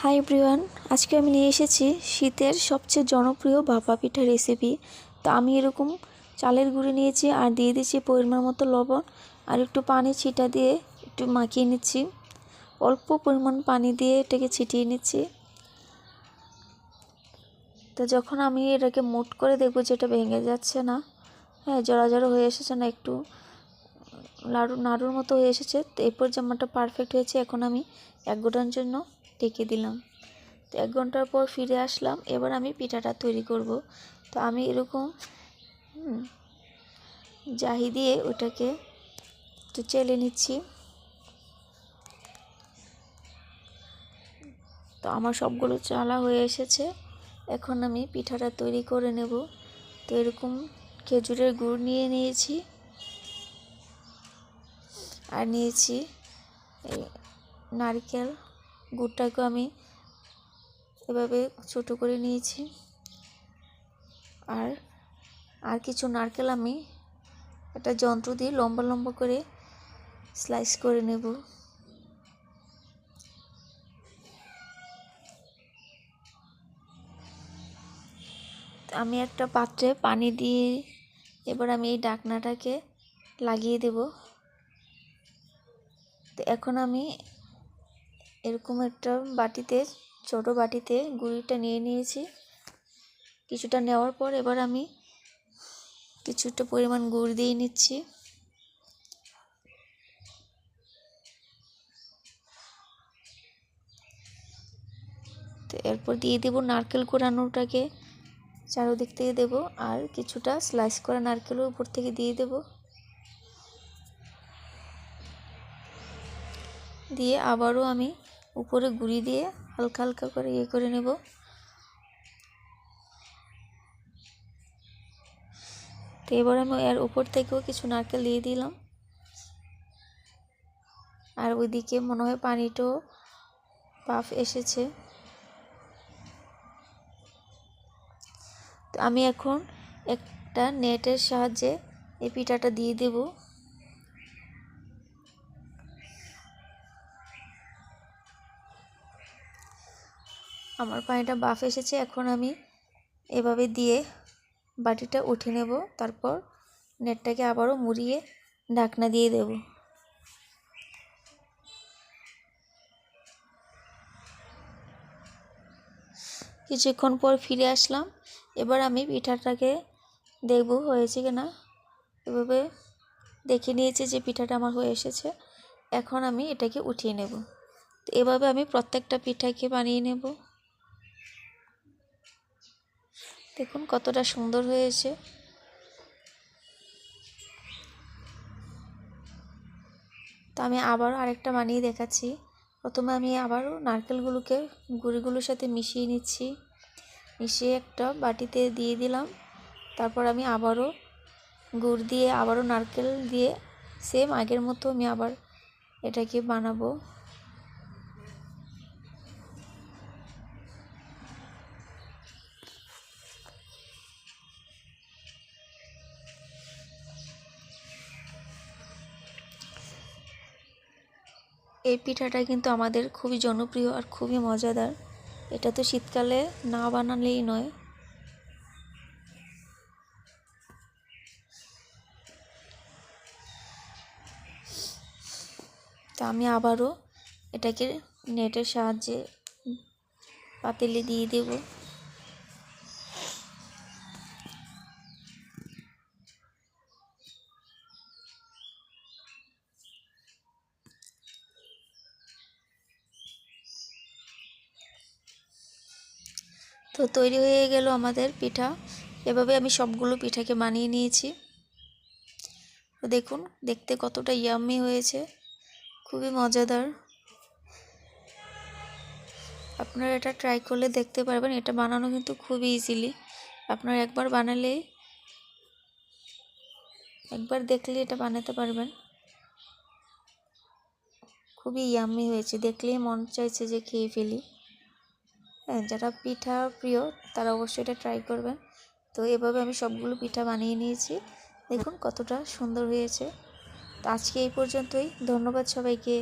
Hi everyone আজকে আমি নিয়ে এসেছি শীতের সবচেয়ে জনপ্রিয় ভাপা পিঠা রেসিপি তো আমি এরকম চালের গুঁড়ি নিয়েছি আর দিয়ে দিচ্ছি পরিমাণ মতো লবণ আর একটু পানি ছিটা দিয়ে একটু মাখিয়ে নিচ্ছি। অল্প পরিমাণ পানি দিয়ে এটাকে ছিটিয়ে নিচ্ছি। তো যখন আমি এটাকে মোট করে দেখব যে এটা ভেঙে যাচ্ছে না হ্যাঁ জড়া জড়ো হয়ে এসেছে না, একটু লাড়ু, নাড়ুর মতো হয়ে এসেছে, তো এরপর জামাটা পারফেক্ট হয়েছে, এখন আমি এক গোটার জন্য ঢেকে দিলাম। তো এক ঘণ্টার পর ফিরে আসলাম। এবার আমি পিঠাটা তৈরি করব। তো আমি এরকম জাহি দিয়ে ওটাকে একটু চেলে নিচ্ছি। তো আমার সবগুলো চালা হয়ে এসেছে। এখন আমি পিঠাটা তৈরি করে নেব। তো এরকম খেজুরের গুড় নিয়ে নিয়েছি। আর নিয়েছি নারকেল। গুড়টাকে আমি এভাবে ছোট করে নিয়েছি। আর আর কিছু নারকেল আমি একটা যন্ত্র দিয়ে লম্বা লম্বা করে স্লাইস করে নেব। আমি একটা পাত্রে পানি দিয়ে এবার আমি এই ডাকনাটাকে লাগিয়ে দেব। তো এখন আমি এরকম একটা বাটিতে, ছোট বাটিতে গুড়িটা নিয়ে নিয়েছি। কিছুটা নেওয়ার পর এবার আমি কিছুটা পরিমাণ গুড় দিয়ে নিচ্ছি। তো এরপর দিয়ে দেবো নারকেল কোরানোটাকে, চারোদিক থেকে দেবো আর কিছুটা স্লাইস করা নারকেলও উপর থেকে দিয়ে দেবো। দিয়ে আবারও আমি উপরে গুঁড়ি দিয়ে হালকা হালকা করে ইয়ে করে নেব। তো এবার আমি এর উপর থেকেও কিছু নারকেল দিয়ে দিলাম। আর ওইদিকে মনে হয় পানিটাও পাফ এসেছে। তো আমি এখন একটা নেটের সাহায্যে এই পিঠাটা দিয়ে দেবো। আমার পানিটা বাফ এসেছে, এখন আমি এভাবে দিয়ে বাটিটা উঠে নেব। তারপর নেটটাকে আবারও মুড়িয়ে ঢাকনা দিয়ে দেব। কিছুক্ষণ পর ফিরে আসলাম। এবার আমি পিঠাটাকে দেখব হয়েছে কি না এভাবে দেখে নিয়েছি যে পিঠাটা আমার হয়ে এসেছে। এখন আমি এটাকে উঠিয়ে নেব। তো এভাবে আমি প্রত্যেকটা পিঠাকে বানিয়ে নেব। দেখুন কতটা সুন্দর হয়েছে। তো আমি আবার আরেকটা বানিয়ে দেখাচ্ছি। প্রথমে আমি আবারও নারকেলগুলোকে গুঁড়িগুলোর সাথে মিশিয়ে নিচ্ছি। মিশিয়ে একটা বাটিতে দিয়ে দিলাম। তারপর আমি আবারও গুড় দিয়ে আবারও নারকেল দিয়ে সেম আগের মতো আমি আবার এটাকে বানাবো। এই পিঠাটা কিন্তু আমাদের খুবই জনপ্রিয় আর খুবই মজাদার। এটা তো শীতকালে না বানালেই নয়। তা আমি আবারও এটাকে নেটের সাহায্যে পাতিলে দিয়ে দেবো। তো তৈরি হয়ে গেল আমাদের পিঠা। এভাবে আমি সবগুলো পিঠাকে বানিয়ে নিয়েছি। তো দেখুন, দেখতে কতটা ইয়াম্মি হয়েছে। খুবই মজাদার। আপনারা এটা ট্রাই করলে দেখতে পারবেন, এটা বানানো কিন্তু খুবই ইজিলি আপনারা একবার বানালে, একবার দেখলে এটা বানাতে পারবেন। খুবই ইয়াম্মি হয়েছে দেখলেই মন চাইছে যে খেয়ে ফেলি। যারা পিঠা প্রিয়, তারা অবশ্যই এটা ট্রাই করবেন। তো এভাবে আমি সবগুলো পিঠা বানিয়ে নিয়েছি। দেখুন কতটা সুন্দর হয়েছে। তো আজকে এই পর্যন্তই। ধন্যবাদ সবাইকে।